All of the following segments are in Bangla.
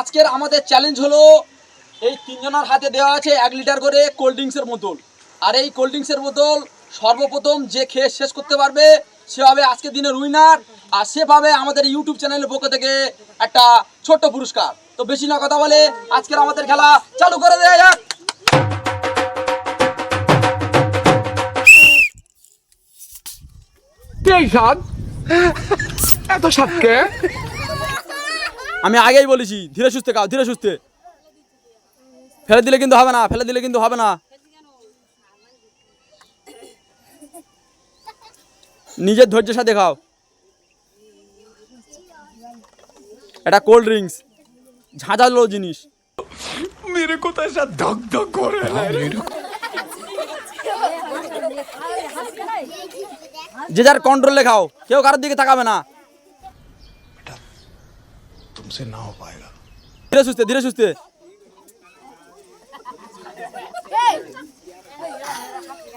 আজকের আমাদের চ্যালেঞ্জ হলো, এই তিনজনের হাতে দেওয়া আছে এক লিটার করে কোল্ড ড্রিঙ্কসের বোতল। আর এই কোল্ড ড্রিঙ্কসের বোতল সর্বপ্রথম যে খেয়ে শেষ করতে পারবে, সে হবে আজকের দিনের উইনার আর সে পাবে আমাদের ইউটিউব চ্যানেলের পক্ষ থেকে একটা ছোট্ট পুরস্কার। তো বেশি না কথা বলে, আজকের আমাদের খেলা চালু করে দেওয়া যাক। এই স্বাদ এত স্বাদকে আমি আগেই বলেছি ধীরে সুস্থে খাও ধীরে সুস্থে। ফেলে দিলে কিন্তু হবে না ফেলে দিলে কিন্তু হবে না। নিজের ধৈর্যের সাথে খাও। এটা কোল্ড ড্রিঙ্কস ঝাঁঝালো জিনিস। মেরে কোথায় সব ধক ধক করে? যে যার কন্ট্রোলে খাও কেউ কারোর দিকে তাকাবে না। तुमसे ना हो पाएगा ধীরে সুস্থে ধীরে সুস্থে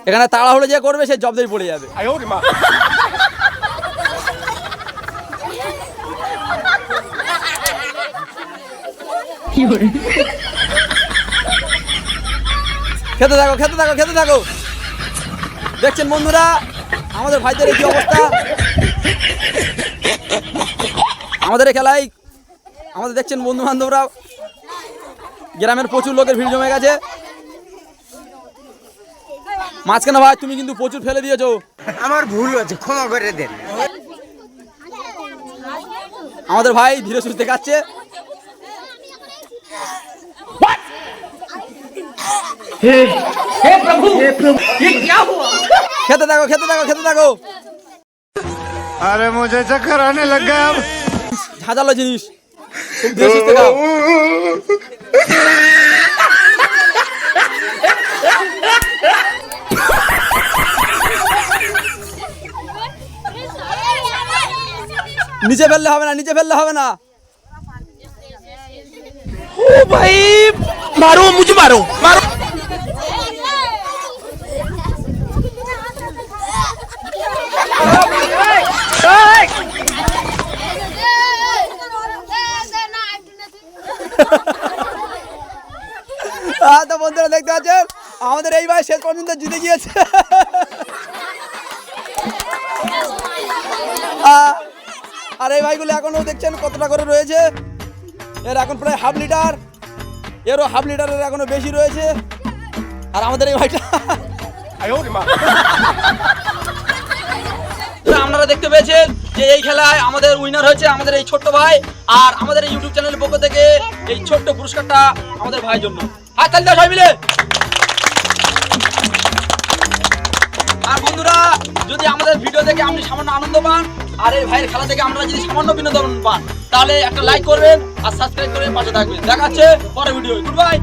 এখানে তাড়াহুড়ো যে করবে সে জবদাই পড়ে যাবে आयो रे माँ খেতে থাকো খেতে থাকো খেতে থাকো দেখছেন বন্ধুরা আমাদের ভাইদের এই কি অবস্থা আমাদের এই খেলায় আমাদের দেখছেন বন্ধু বান্ধবরা গ্রামের প্রচুর লোকের ভিড় জমে গেছে। মাঝখানে ভাই তুমি কিন্তু প্রচুর ফেলে দিয়েছ। আমার ভুল হয়েছে ক্ষমা করে দেন। আমাদের ভাই ধীরে সুস্থে খাচ্ছে। খেতে থাকো খেতে থাকো খেতে থাকো। আরে মজা চক্কর আনে ঝাঁঝালো জিনিস। দেড়শো টাকা নিচে ফেললে হবে না নিচে ফেললে হবে না। ও ভাই মারো মুঝে মারো মারো। বন্ধুরা দেখতে পাচ্ছেন? আমাদের এই ভাই শেষ পর্যন্ত জিতে গিয়েছে। আর এই ভাইগুলো এখনও দেখছেন কতটা করে রয়েছে? এর এখন প্রায় হাফ লিটার। এরও হাফ লিটারের এখনও বেশি রয়েছে। আর আমাদের এই ভাইটা আপনারা দেখতে পেয়েছেন যে এই খেলায় আমাদের উইনার হয়েছে আমাদের এই ছোট্ট ভাই আর আমাদের ইউটিউব চ্যানেলের পক্ষ থেকে এই ছোট্ট পুরস্কারটা আমাদের ভাইয়ের জন্য। হাত দাও সবাই মিলে। আর বন্ধুরা, যদি আমাদের ভিডিও দেখে আপনি সামান্য আনন্দ পান, আর এই ভাইয়ের খেলা থেকে আমরা যদি সামান্য বিনোদন পান, তাহলে একটা লাইক করবেন আর সাবস্ক্রাইব করে পাশে থাকবেন। দেখাচ্ছে পরে ভিডিও গুড বাই